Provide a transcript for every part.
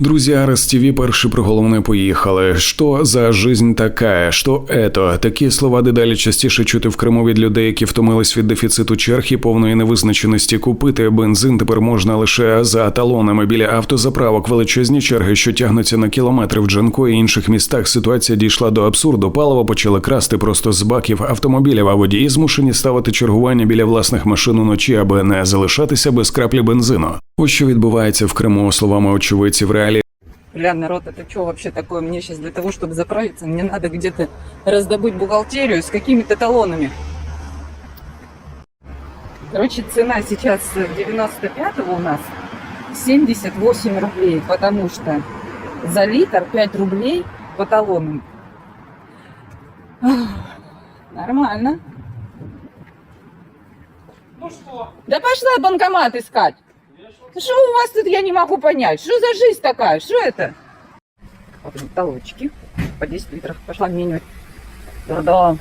Друзі, Арес ТВ перші про головне поїхали. Що за жизнь така? Що ето? Такі слова дедалі частіше чути в Криму від людей, які втомились від дефіциту черг і повної невизначеності. Купити бензин тепер можна лише за талонами біля автозаправок. Величезні черги, що тягнуться на кілометри в Джанко і інших містах. Ситуація дійшла до абсурду. Паливо почали красти просто з баків автомобілів, а водії змушені ставити чергування біля власних машин уночі, аби не залишатися без краплі бензину. Ось що відбувається в Криму, словами очевидців реалії. Бля, народ, это что вообще такое? Мне сейчас для того, чтобы заправиться, мне надо где-то раздобыть бухгалтерию с какими-то талонами. Короче, цена сейчас 95-го у нас 78 рублей, потому что за литр 5 рублей по талонам. Ах, Нормально. Ну что? Да пошла банкомат искать. Что у вас тут, я не могу понять. Что за жизнь такая? Что это? Талончики по 10 литров. Пошла меню. Да-да.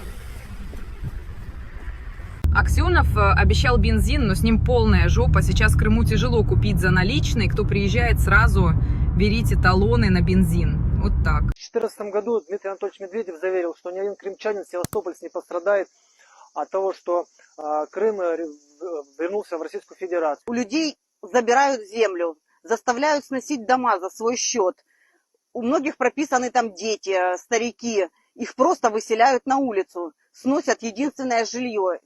Аксенов э, обещал бензин, но с ним полная жопа. Сейчас в Крыму тяжело купить за наличные. Кто приезжает, сразу берите талоны на бензин. Вот так. В 2014 году Дмитрий Анатольевич Медведев заверил, что ни один крымчанин Севастополь не пострадает от того, что а, Крым э, вернулся в Российскую Федерацию. У людей забирают землю, заставляют сносить дома за свой счет. У многих прописаны там дети, э, старики. Их просто выселяют на улицу, сносят единственное жилье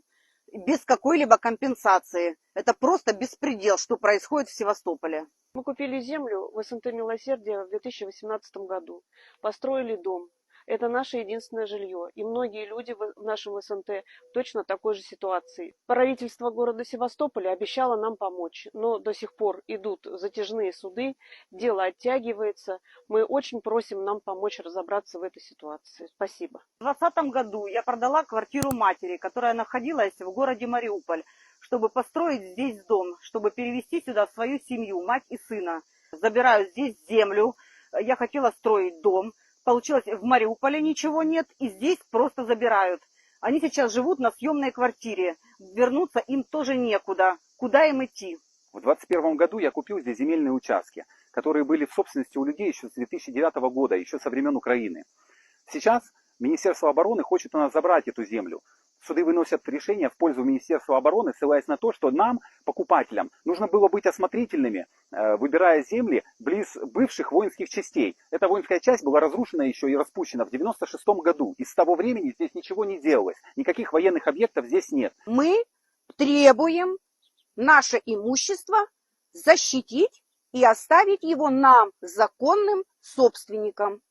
без какой-либо компенсации. Это просто беспредел, что происходит в Севастополе. Мы купили землю в СНТ «Милосердие» в 2018 году. Построили дом. Это наше единственное жилье. И многие люди в нашем СНТ точно такой же ситуации. Правительство города Севастополя обещало нам помочь, но до сих пор идут затяжные суды, дело оттягивается. Мы очень просим нам помочь разобраться в этой ситуации. Спасибо. В 2020 году я продала квартиру матери, которая находилась в городе Мариуполь, чтобы построить здесь дом, чтобы перевести сюда свою семью, мать и сына. Забираю здесь землю. Я хотела строить дом. Получилось, в Мариуполе ничего нет, и здесь просто забирают. Они сейчас живут на съемной квартире. Вернуться им тоже некуда. Куда им идти? В 2021 году я купил здесь земельные участки, которые были в собственности у людей еще с 2009 года, еще со времен Украины. Сейчас Министерство обороны хочет у нас забрать эту землю. Суды выносят решение в пользу Министерства обороны, ссылаясь на то, что нам, покупателям, нужно было быть осмотрительными, э, выбирая земли близ бывших воинских частей. Эта воинская часть была разрушена еще и распущена в 96 году. И с того времени здесь ничего не делалось. Никаких военных объектов здесь нет. Мы требуем наше имущество защитить и оставить его нам, законным собственникам.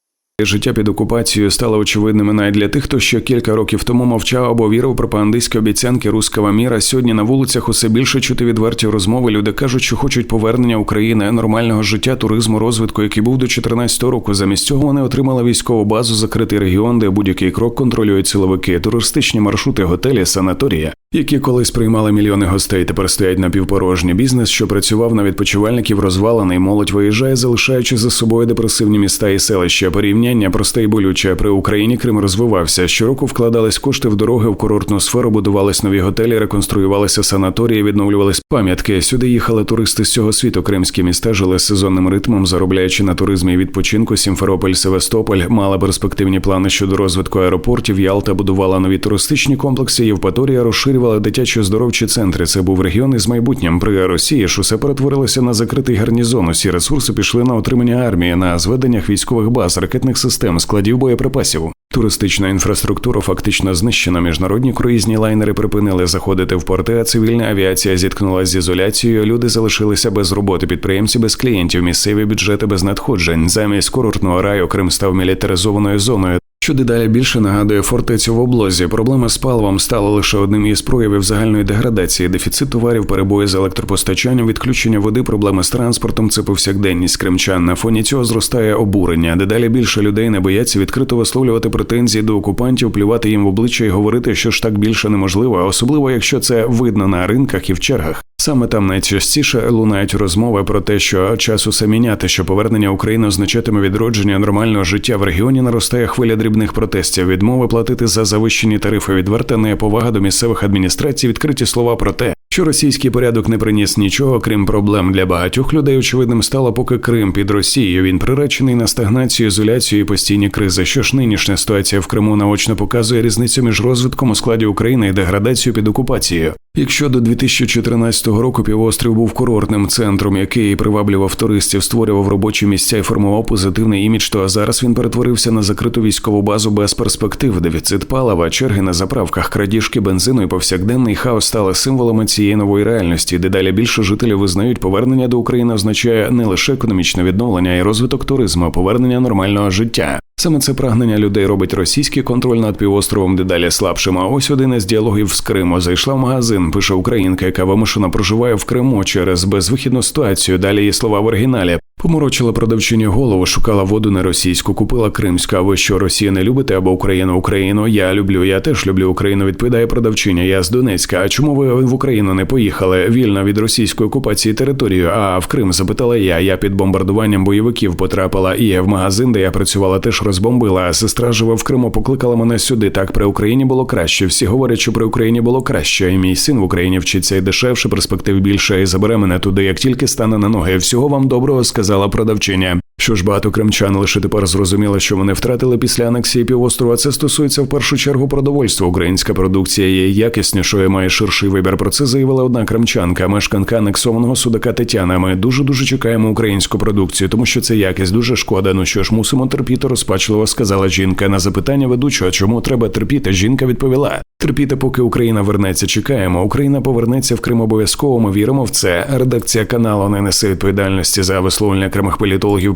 Життя під окупацією стало очевидними навіть для тих, хто ще кілька років тому мовчав або вірив пропагандистські обіцянки руского міра. Сьогодні на вулицях усе більше чути відверті розмови. Люди кажуть, що хочуть повернення України, нормального життя, туризму, розвитку, який був до 2014 року. Замість цього вони отримали військову базу, закритий регіон, де будь-який крок контролюють силовики, туристичні маршрути, готелі, санаторії, які колись приймали мільйони гостей. Тепер стоять напівпорожні. Бізнес, що працював на відпочивальників, розвалений. Молодь виїжджає, залишаючи за собою депресивні міста і селища. Порівняння просте і болюче. При Україні Крим розвивався. Щороку вкладались кошти в дороги в курортну сферу, будувались нові готелі, реконструювалися санаторії, відновлювались пам'ятки. Сюди їхали туристи з цього світу. Кримські міста жили сезонним ритмом, заробляючи на туризмі і відпочинку. Сімферополь, Севастополь мала перспективні плани щодо розвитку аеропортів. Ялта будувала нові туристичні комплекси. Євпаторія розширювала дитячі оздоровчі центри. Це був регіон із майбутнім. При Росії ж усе перетворилося на закритий гарнізон. Усі ресурси пішли на отримання армії, на зведеннях військових баз, ракетних систем, складів боєприпасів. Туристична інфраструктура фактично знищена. Міжнародні круїзні лайнери припинили заходити в порти, а цивільна авіація зіткнулася з ізоляцією. Люди залишилися без роботи, підприємці без клієнтів, місцеві бюджети без надходжень. Замість курортного раю Крим став мілітаризованою зоною. Що дедалі більше нагадує фортецю в облозі. Проблема з паливом стала лише одним із проявів загальної деградації. Дефіцит товарів, перебої з електропостачанням, відключення води, проблеми з транспортом це повсякденність кримчан. На фоні цього зростає обурення. Дедалі більше людей не бояться відкрито висловлювати претензії до окупантів, плювати їм в обличчя і говорити, що ж так більше неможливо, особливо якщо це видно на ринках і в чергах. Саме там найчастіше лунають розмови про те, що час усе міняти, що повернення України означатиме відродження нормального життя в регіоні. Наростає хвиля дрібних протестів, відмови платити за завищені тарифи, відверта неповага до місцевих адміністрацій, відкриті слова про те, Що російський порядок не приніс нічого, крім проблем для багатьох людей, очевидним стало, поки Крим під Росією. Він приречений на стагнацію, ізоляцію і постійні кризи. Що ж нинішня ситуація в Криму наочно показує різницю між розвитком у складі України і деградацією під окупацією. Якщо до 2014 року півострів був курортним центром, який приваблював туристів, створював робочі місця і формував позитивний імідж, то зараз він перетворився на закриту військову базу без перспектив, дефіцит палива, черги на заправках, крадіжки бензину і повсякденний хаос стали символами цієї нової реальності. Дедалі більше жителів визнають, повернення до України означає не лише економічне відновлення, і розвиток туризму, а повернення нормального життя. Саме це прагнення людей робить російський контроль над півостровом дедалі слабшим. А ось один із діалогів з Криму зайшла в магазин. Пише українка, яка вимушено проживає в Криму через безвихідну ситуацію. Далі її слова в оригіналі. Поморочила продавчині голову, шукала воду не російську, купила кримську. А ви що Росію не любите або Україну? Україну я люблю. Я теж люблю Україну. Відповідає продавчиня. Я з Донецька. А чому ви в Україну не поїхали? Вільно від російської окупації територію. А в Крим запитала я. Я під бомбардуванням бойовиків потрапила. І в магазин, де я працювала, теж розбомбила. Сестра живе в Криму, покликала мене сюди. Так при Україні було краще. Всі говорять, що при Україні було краще. І мій син в Україні вчиться і дешевше, перспектив більше. І забере мене туди, як тільки стане на ноги. Всього вам доброго сказала продавчиня. Що ж багато кримчан лише тепер зрозуміли, що вони втратили після анексії півострова. Це стосується в першу чергу продовольства. Українська продукція є якіснішою, має ширший вибір. Про це заявила одна кримчанка, мешканка анексованого судака Тетяна. Ми дуже дуже чекаємо українську продукцію, тому що це якість дуже шкода. Ну що ж, мусимо терпіти, розпачливо сказала жінка. На запитання ведучого, чому треба терпіти, жінка відповіла. Терпіти, поки Україна вернеться, чекаємо. Україна повернеться в Крим обов'язково. Ми віримо в це. Редакція каналу не несе відповідальності за висловлення окремих політологів,